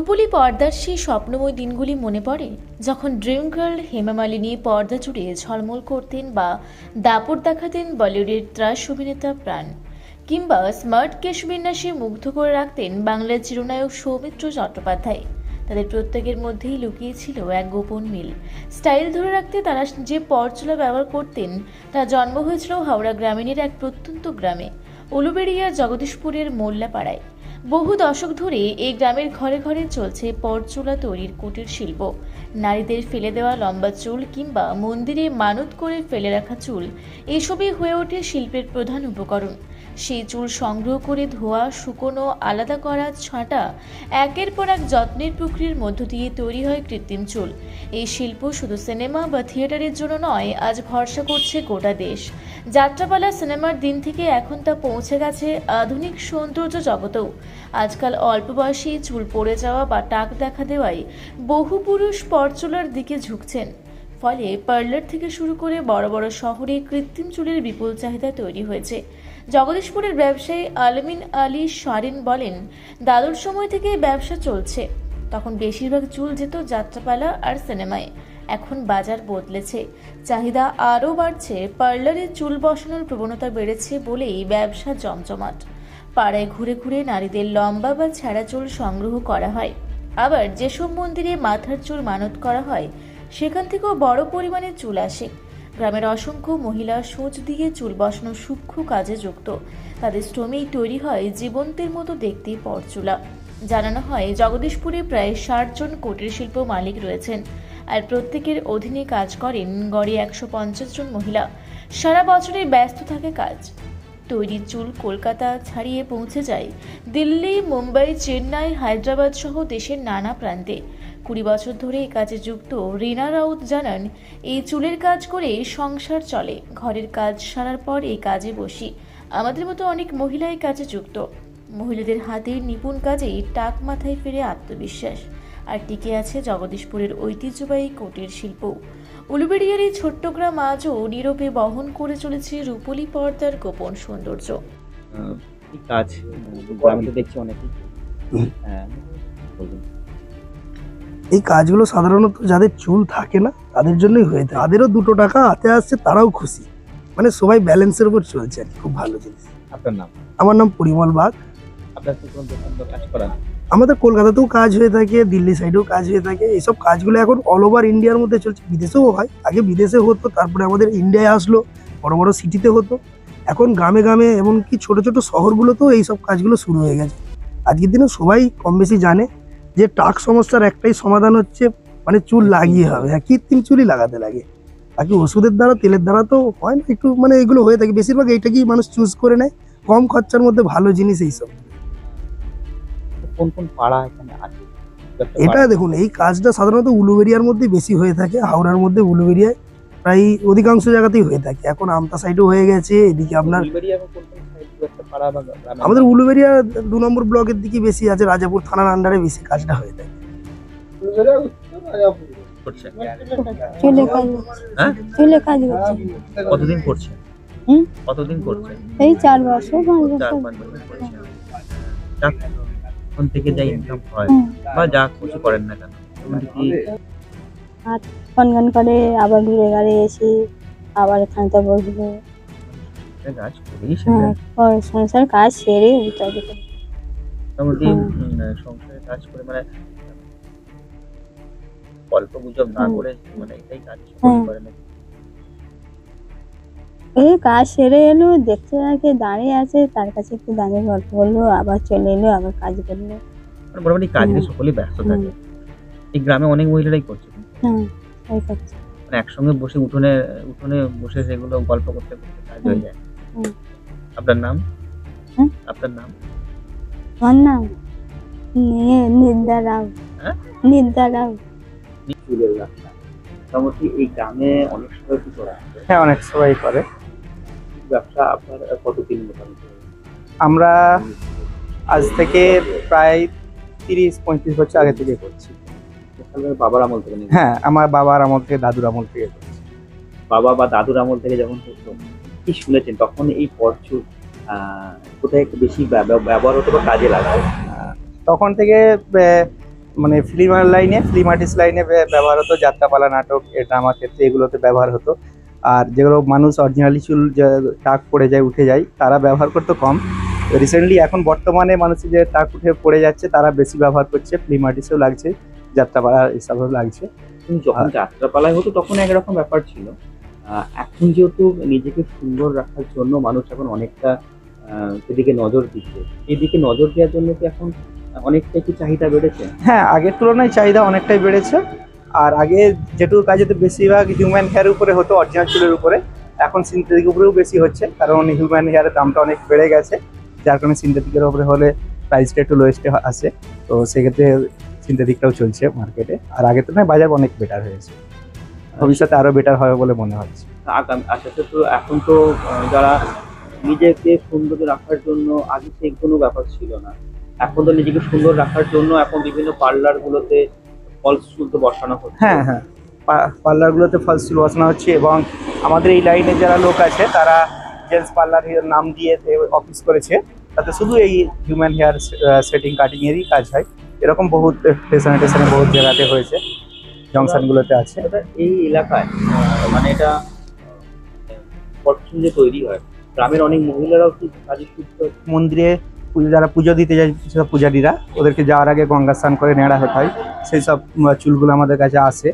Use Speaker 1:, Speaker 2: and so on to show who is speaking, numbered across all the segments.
Speaker 1: রূপলি পর্দার সেই স্বপ্নময় দিনগুলি মনে পড়ে? যখন ড্রিম গার্ল হেমা মালিনী পর্দা জুড়ে ঝলমল করতেন বা দাপট দেখাতেন বলিউডের ত্রাস অভিনেতা প্রাণ, কিংবা স্মার্ট কেশবিন্যাসে মুগ্ধ করে রাখতেন বাংলার চিরনায়ক সৌমিত্র চট্টোপাধ্যায়। তাদের প্রত্যেকের মধ্যেই লুকিয়ে ছিল এক গোপন মিল। স্টাইল ধরে রাখতে তারা যে পরচুলা ব্যবহার করতেন, তা জন্ম হয়েছিল হাওড়া গ্রামীণের এক প্রত্যন্ত গ্রামে, উলুবেড়িয়ার জগদীশপুরের মোল্লাপাড়ায়। বহু দশক ধরে এই গ্রামের ঘরে ঘরে চলছে পরচুলা তৈরির কুটির শিল্প। নারীদের ফেলে দেওয়া লম্বা চুল কিংবা মন্দিরে মানত করে ফেলে রাখা চুল, এসবই হয়ে ওঠে শিল্পের প্রধান উপকরণ। সেই চুল সংগ্রহ করে ধোয়া, শুকনো, আলাদা করা ছাঁটা একের পর এক যত্নের প্রক্রিয়ার মধ্য দিয়ে তৈরি হয় কৃত্রিম চুল। এই শিল্প শুধু সিনেমা বা থিয়েটারের জন্য নয়, আজ ভরসা করছে গোটা দেশ। যাত্রাপালা সিনেমার দিন থেকে এখন তা পৌঁছে গেছে আধুনিক সৌন্দর্য জগতেও। আজকাল অল্প বয়সেই চুল পড়ে যাওয়া বা টাক দেখা দেওয়ায় বহু পুরুষ পরচুলার দিকে ঝুঁকছেন। ফলে পার্লার থেকে শুরু করে বড় বড় শহরে কৃত্রিম চুলের বিপুল চাহিদা তৈরি হয়েছে। জগদীশপুরের ব্যবসায়ী আলমিন আলী শারিন বলেন দাদুর সময় থেকে ব্যবসা চলছে। তখন বেশিরভাগ চুল যেত যাত্রাপালা আর সিনেমায়। এখন বাজার বদলেছে। চাহিদা আরও বাড়ছে। পার্লারে চুল বসানোর প্রবণতা বেড়েছে বলেই ব্যবসা জমজমাট। পাড়ায় ঘুরে ঘুরে নারীদের লম্বা বা ছেঁড়া চুল সংগ্রহ করা হয়। আবার যেসব মন্দিরে মাথার চুল মানত করা হয়, সেখান থেকেও বড় পরিমাণে চুল আসে। গ্রামের অসংখ্য মহিলা সোচ দিয়ে চুল বসানোর সূক্ষ্ম কাজে যুক্ত। তাদের শ্রমেই তৈরি হয় জীবন্তের মতো দেখতে পরচুলা। জানানো হয়, জগদীশপুরে প্রায় ষাট জন কুটির শিল্প মালিক রয়েছেন আর প্রত্যেকের অধীনে কাজ করেন গড়ে একশো পঞ্চাশ জন মহিলা। সারা বছরে ব্যস্ত থাকে কাজ। তৈরি চুল কলকাতা ছাড়িয়ে পৌঁছে যায় দিল্লি, মুম্বাই, চেন্নাই, হায়দ্রাবাদ সহ দেশের নানা প্রান্তে। কুড়ি বছর ধরে এই কাজে যুক্ত, রিনা রাউত জানান, এই চুলের কাজ করে সংসার চলে। ঘরের কাজ সারার পর এই কাজে বসি। আমাদের মতো অনেক মহিলা এই কাজে যুক্ত। মহিলাদের হাতের নিপুণ কাজেই টাক মাথায় ফিরে আত্মবিশ্বাস। আর টিকে আছে জগদীশপুরের ঐতিহ্যবাহী কুটির শিল্প। উলুবেড়িয়ার এই ছোট্ট গ্রাম আজও নীরবে বহন করে চলেছে রূপলি পর্দার গোপন সৌন্দর্য।
Speaker 2: কাজ, গ্রামে তো দেখছি অনেকেই। হ্যাঁ
Speaker 3: এই কাজগুলো সাধারণত যাদের চুল থাকে না তাদের জন্যই হয়ে থাকে। তাদেরও দুটো টাকা হাতে আসছে তারাও খুশি। মানে সবাই ব্যালেন্সের উপর চলছে আর খুব ভালো জিনিস।
Speaker 2: আপনার নাম?
Speaker 3: আমার নাম পরিমল বাগ। আমাদের কলকাতাতেও কাজ হয়ে থাকে দিল্লি সাইডেও কাজ হয়ে থাকে। এইসব কাজগুলো এখন অল ওভার ইন্ডিয়ার মধ্যে চলছে। বিদেশেও হয়। আগে বিদেশে হতো তারপরে আমাদের ইন্ডিয়ায় আসলো বড় বড় সিটিতে হতো। এখন গ্রামে গ্রামে এমনকি ছোট ছোট শহরগুলোতেও এইসব কাজগুলো শুরু হয়ে গেছে। আজকের দিনে সবাই কম বেশি জানে যে টাক সমস্যার একটাই সমাধান হচ্ছে মানে চুল লাগিয়ে হবে। হ্যাঁ কৃত্রিম চুলই লাগাতে লাগে। বাকি ওষুধের দ্বারা তেলের দ্বারা তো হয় না একটু মানে এগুলো হয়ে থাকে। বেশিরভাগ এইটাকেই মানুষ চুজ করে নেয়। কম খরচার মধ্যে ভালো জিনিস এইসব।
Speaker 2: কোন কোন পাড়া এখানে আছে?
Speaker 3: এটা দেখুন এই কাজটা সাধারণত উলুবেরিয়ার মধ্যে বেশি হয়ে থাকে। হাওড়ার মধ্যে উলুবেরিয়ায় প্রায় অধিকাংশ জায়গাতেই হয়ে থাকে। এখন আমতা সাইডও হয়ে গেছে এদিকে আপনার
Speaker 2: একটা পাড়া বা
Speaker 3: আমাদের উলুবেরিয়া দু নম্বর ব্লকের দিকে বেশি আছে রাজাপুর থানার আন্ডারে বেশি কাজটা হয়ে থাকে।
Speaker 2: করছে।
Speaker 4: চুলে কাজ চুলে কাজ করছে
Speaker 2: কতদিন করছে? কতদিন করছে?
Speaker 4: এই চার বছর পাঁচ
Speaker 2: চার পাঁচ বছর করছে। ওখান থেকে যা ইনকাম হয় বা যা কিছু করেন না কেন ওখান থেকে
Speaker 4: গান করে আবার ঘুরে গাড়ি এসে আবার এখানে তো বসবো।
Speaker 2: কাজ করেই সেটা
Speaker 4: সংসার কাজ সেরে তবে
Speaker 2: মোটামুটি
Speaker 4: হুম।
Speaker 2: উম, সংসারে কাজ করে মানে গল্প গুজব না করে মানে এটাই কাজ করে না
Speaker 4: এই কাজ সেরে এলো দেখতে দেখে দাঁড়িয়ে আছে তার কাছে একটু দাঁড়িয়ে গল্প করল আবার চলে এলো আবার কাজ করল।
Speaker 2: মানে মোটামুটি কাজ নিয়ে সকলেই ব্যস্ত থাকে। এই গ্রামে অনেক মহিলারাই করছে।
Speaker 4: হ্যাঁ করছে।
Speaker 2: মানে একসঙ্গে বসে উঠোনে উঠোনে বসে সেগুলো গল্প করতে করতে কাজ হয়ে যায়। আপনার নাম?
Speaker 4: হুম?
Speaker 2: আপনার নাম?
Speaker 4: আমার নাম নি- নিদ্রা রাও।
Speaker 2: হ্যাঁ?
Speaker 4: রাও।
Speaker 2: চুলের ব্যবসা মোটামুটি এই গ্রামে অনেক সময় কি করা হ্যাঁ
Speaker 5: অনেক সবাই করে।
Speaker 2: ব্যবসা আপনার কতদিন মোটামুটি?
Speaker 5: আমরা আজ থেকে প্রায় তিরিশ পঁয়ত্রিশ বছর আগে থেকে করছি।
Speaker 2: বাবার আমল থেকে
Speaker 5: হ্যাঁ আমার বাবার আমল থেকে দাদুর আমল থেকে করছি।
Speaker 2: বাবা বা দাদুর আমল থেকে যখন করতো। কি শুনেছেন তখন এই পরচুল আহ কোথায় একটু বেশি ব্যবহার হতো বা কাজে লাগায়
Speaker 5: তখন থেকে মানে ফিল্ম লাইনে ফিল্ম আর্টিস্ট লাইনে ব্যবহার হতো যাত্রাপালা নাটক ড্রামা ক্ষেত্রে এগুলোতে ব্যবহার হতো। আর যেগুলো মানুষ অরিজিনালি চুল টাক পড়ে যায় উঠে যায় তারা ব্যবহার করতো কম। রিসেন্টলি এখন বর্তমানে মানুষের যে টাক উঠে পড়ে যাচ্ছে তারা বেশি ব্যবহার করছে ফিল্ম আর্টিস্টও লাগছে যাত্রাপালা এসবও লাগছে।
Speaker 2: যখন যাত্রাপালায় হতো তখন একরকম ব্যাপার ছিল। এখন যেহেতু নিজেকে সুন্দর রাখার জন্য মানুষ এখন অনেকটা সেদিকে নজর দিচ্ছে। এদিকে নজর দেওয়ার জন্য কি এখন অনেকটা কি চাহিদা বেড়েছে?
Speaker 5: হ্যাঁ আগের তুলনায় চাহিদা অনেকটাই বেড়েছে। আর আগে যেটুকু কাজ হতো, বেশিরভাগ হিউম্যান হেয়ার উপরে হতো অরিজিনাল চুলের উপরে। এখন সিনথেটিক উপরেও বেশি হচ্ছে, কারণ হিউম্যান হেয়ারের দামটা অনেক বেড়ে গেছে। যার কারণে সিনথেটিকের উপরে হলে প্রাইসটা একটু লোয়েস্টে আসে তো সেক্ষেত্রে সিনথেটিকটাও চলছে মার্কেটে আর আগের তুলনায় বাজার অনেক বেটার হয়েছে। ভবিষ্যতে আরও বেটার হবে বলে মনে হচ্ছে।
Speaker 2: আগামী আসাতে তো এখন তো যারা নিজেকে সুন্দর রাখার জন্য আগে সেই কোনো ব্যাপার ছিল না। এখন তো নিজেকে সুন্দর রাখার জন্য এখন বিভিন্ন পার্লার গুলোতে ফলস চুল তো বসানো হচ্ছে।
Speaker 5: হ্যাঁ হ্যাঁ। পার্লারগুলোতে ফলস চুল বসানো হচ্ছে এবং আমাদের এই লাইনে যারা লোক আছে তারা জেন্টস পার্লার নাম দিয়ে অফিস করেছে। তাতে শুধু এই হিউম্যান হেয়ার সেটিং কাটিং এরই কাজ হয়। এরকম বহুত স্টেশনে স্টেশনে বহুত জায়গাতে হয়েছে। জংশনগুলোতে আছে।
Speaker 2: এই এলাকায় মানে এটা যে তৈরি হয়। গ্রামের অনেক মহিলারাও কি কাজে
Speaker 5: মন্দিরে যারা পুজো দিতে যায় সেসব পূজারীরা। ওদেরকে যাওয়ার আগে গঙ্গা স্নান করে নেড়া হতে হয়। সেই সব চুলগুলো আমাদের কাছে আসে।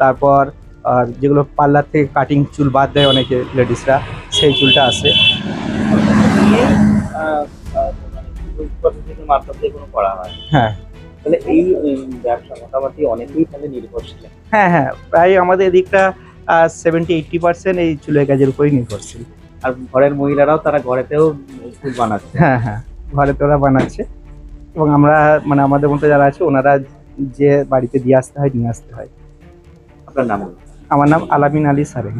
Speaker 5: তারপর আর যেগুলো পার্লার থেকে কাটিং চুল বাদ দেয় অনেকে লেডিসরা সেই চুলটা আসে।
Speaker 2: মানে হয়?
Speaker 5: হ্যাঁ।
Speaker 2: তাহলে এই ব্যবসা মোটামুটি অনেকেই তাহলে নির্ভরশীল।
Speaker 5: হ্যাঁ হ্যাঁ প্রায় আমাদের এদিকটা সেভেন্টি এইট্টি পার্সেন্ট এই চুলের কাজের উপরেই নির্ভরশীল।
Speaker 2: আর ঘরের মহিলারাও তারা ঘরেতেও ফুল বানাচ্ছে।
Speaker 5: হ্যাঁ হ্যাঁ ঘরে তোরা বানাচ্ছে। এবং আমরা মানে আমাদের মতো যারা আছে ওনারা যে বাড়িতে দিয়ে আসতে হয় নিয়ে আসতে হয়।
Speaker 2: আপনার নাম?
Speaker 5: আমার নাম আলামিন আলী সারেং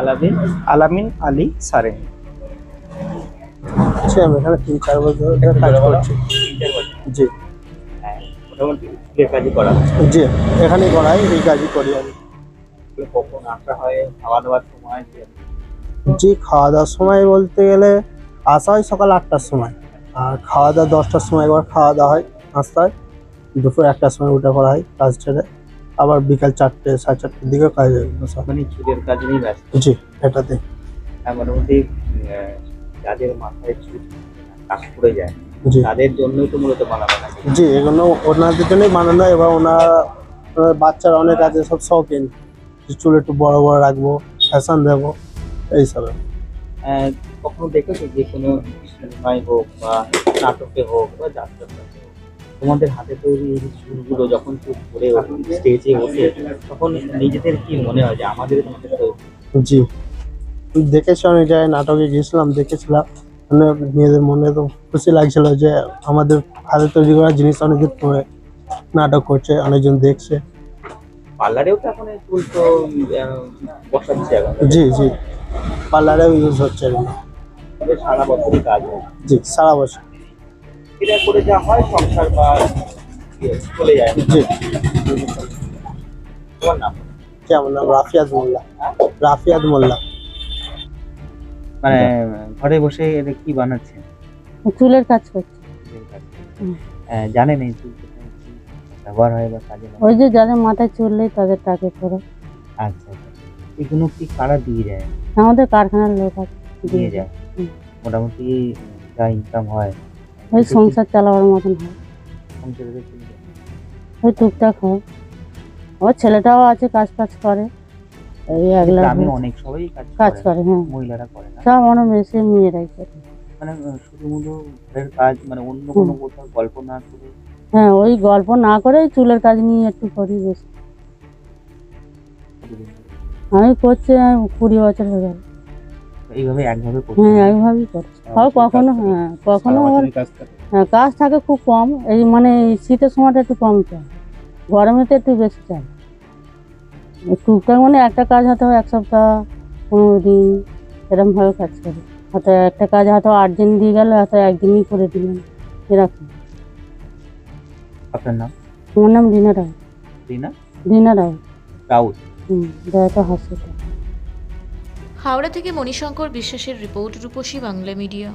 Speaker 2: আলাদিন
Speaker 5: আলামিন আলী সারেং
Speaker 3: আচ্ছা আমি এখানে তিন চার বছর কাজ করছি। জি।
Speaker 2: মোটামুটি ফুলের কাজই করা হয়।
Speaker 3: জি এখানেই করাই এই কাজই করি আমি।
Speaker 2: তাহলে কখন আসা হয় খাওয়া দাওয়ার সময়
Speaker 3: জি খাওয়া দাওয়ার সময় বলতে গেলে আসা হয় সকাল আটটার সময়। আর খাওয়া দাওয়া দশটার সময় একবার খাওয়া দাওয়া হয় নাস্তা হয়। দুপুর একটার সময় উঠে পড়া হয় কাজ ছেড়ে। আবার বিকাল চারটে সাড়ে চারটের দিকে কাজ হয়।
Speaker 2: মানে চুলের কাজ নিয়েই ব্যস্ত?
Speaker 3: জি এটাতে
Speaker 2: মোটামুটি আহ, যাদের মাথায় চুল কাজ পড়ে যায়। তাদের জন্যই তো মূলত বানানো
Speaker 3: জি এগুলো ওনাদের জন্যই বানানো হয় এবং ওনার বাচ্চারা অনেক আছে সব শৌখিন। চুল একটু বড় বড় রাখব ফ্যাশন দেবো এইসব
Speaker 2: কখনো দেখেছ যে কোনো সিনেমায় হোক বা নাটকে হোক বা যাত্রাতে হোক তোমাদের হাতে তৈরি চুলগুলো যখন চুল পরে স্টেজে ওঠে তখন নিজেদের কি মনে হয় যে আমাদের তোমাদের তো
Speaker 3: জি। দেখেছি অনেক জায়গায় নাটকে গিয়েছিলাম দেখেছিলাম। মানে নিজেদের মনে তো খুশি লাগছিল যে আমাদের হাতে তৈরি করা জিনিস অনেকদিন পরে নাটক করছে অনেকজন দেখছে।
Speaker 2: পার্লারেও তো এখন চুল তো বসাচ্ছে
Speaker 3: জি জি। পার্লারেও ইউজ হচ্ছে এগুলো।
Speaker 2: সারা বছরই কাজ হয়।
Speaker 3: জি সারা বছর।
Speaker 2: এটা করে যা হয় সংসার বা ইয়ে, চলে যায়।
Speaker 3: জি।
Speaker 2: তোমার নাম?
Speaker 3: কেমন নাম? রাফিয়াজ মোল্লা। রাফিয়াজ মোল্লা।
Speaker 2: মানে ঘরে বসে এটা কি বানাচ্ছেন?
Speaker 4: চুলের কাজ করছে। হুম।
Speaker 2: জানেন এই চুল ব্যবহার হয় বা কাজে
Speaker 4: ওই যে যাদের মাথায় চুল নেই তাদের টাকে করে।
Speaker 2: আচ্ছা আচ্ছা। এগুলো কি কারা দিয়ে যায়
Speaker 4: আমাদের কারখানার লোক আছে
Speaker 2: দিয়ে যায় মোটামুটি যা ইনকাম হয়।
Speaker 4: ওই সংসার চালাবার মতন হয়।
Speaker 2: সংসারে
Speaker 4: ওই টুকটাক হয়। ওর ছেলেটাও আছে কাজ ফাজ করে। এই
Speaker 2: গ্রামে অনেক সবাই কাজ
Speaker 4: কাজ
Speaker 2: করে
Speaker 4: হ্যাঁ।
Speaker 2: মহিলারা করে না।
Speaker 4: সব অনেক বেশি মেয়েরাই করে।
Speaker 2: মানে কাজ মানে অন্য কোনো কোথাও গল্প না করে?
Speaker 4: হ্যাঁ ওই গল্প না করে চুলের কাজ নিয়ে একটু করি বেশি। আমি করছি কুড়ি বছর হয়ে গেল।
Speaker 2: এইভাবে একভাবে করতে
Speaker 4: হ্যাঁ। একভাবেই করছি। হয় কখনো হ্যাঁ কখনো হ্যাঁ। কাজ থাকে। খুব কম। এই মানে এই শীতের সময়টা একটু কম চাই গরমেতে একটু বেশি চাই এই টুকটাক মানে একটা কাজ হয়তো এক সপ্তাহ পনেরো দিন এরকমভাবে কাজ করি। হয়তো একটা কাজ হয়তো আট দিন দিয়ে গেলে হয়তো একদিনই করে দিলেন। এরকম।
Speaker 2: আপনার নাম?
Speaker 4: আমার নাম রিনা রাও
Speaker 2: রিনা?
Speaker 4: রিনা রাও
Speaker 2: রাউত
Speaker 4: হুম দয়াটা হসপিটাল
Speaker 1: হাওড়া থেকে মণিশঙ্কর বিশ্বাসের রিপোর্ট রূপসী বাংলা মিডিয়া।